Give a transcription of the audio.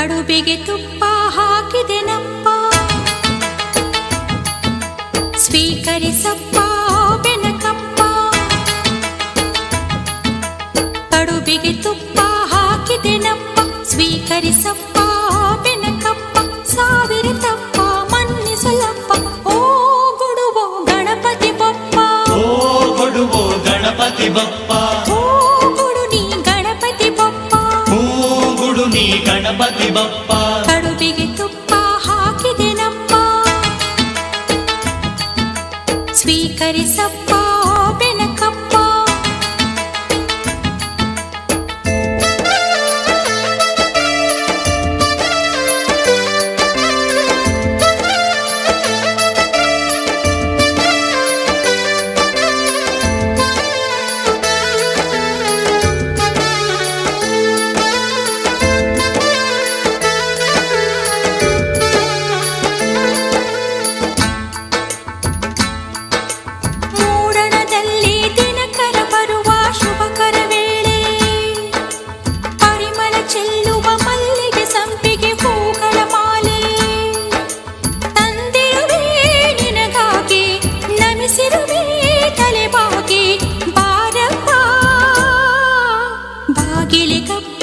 ಕಡುಬಿಗೆ ತುಪ್ಪ ಹಾಕಿದೆನಪ್ಪ ಸ್ವೀಕರಿಸಪ್ಪ ಬೆನಕಪ್ಪ ಕಡುಬಿಗೆ ತುಪ್ಪ ಹಾಕಿದೆನಪ್ಪ ಸ್ವೀಕರಿಸಪ್ಪ ಬೆನಕಪ್ಪ ಸಾವಿರ ತಪ್ಪ ಮನ್ನಿಸಲಪ್ಪ ಓ ಗುಡುವೋ ಗಣಪತಿ ಬಪ್ಪ ಓ ಕೊಡುವೋ ಗಣಪತಿ ಬಪ್ಪ ಓ ಗುಡು ನೀ ಗಣಪತಿ ಬಪ್ಪ ಹೂ ಗುಡು ನೀ ಗಣಪತಿ ಬಪ್ಪ. ಕಡುಬಿಗೆ ತುಪ್ಪ ಹಾಕಿದೆನಪ್ಪ ಸ್ವೀಕರಿಸಪ್ಪ. wake up